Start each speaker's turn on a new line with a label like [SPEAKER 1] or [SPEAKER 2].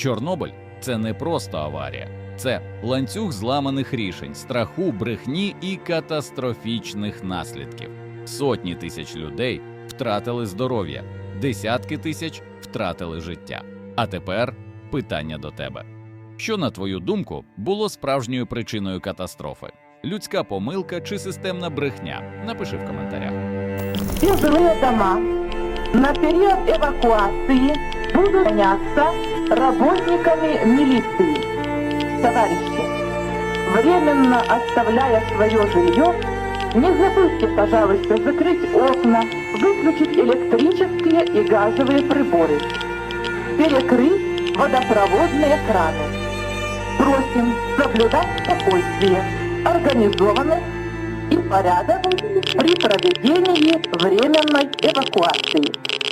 [SPEAKER 1] Чорнобиль це не просто аварія, це ланцюг зламаних рішень, страху, брехні і катастрофічних наслідків. Сотні тисяч людей втратили здоров'я, десятки тисяч втратили життя. А тепер питання до тебе: що, на твою думку, було справжньою причиною катастрофи? Людська помилка чи системна брехня? Напиши в коментарях.
[SPEAKER 2] Все жилые дома на период эвакуации будут заняться работниками милиции. Товарищи, временно оставляя свое жилье, не забудьте, пожалуйста, закрыть окна, выключить электрические и газовые приборы, перекрыть водопроводные краны. Просим соблюдать спокойствие, организованность и порядок при проведении временной эвакуации.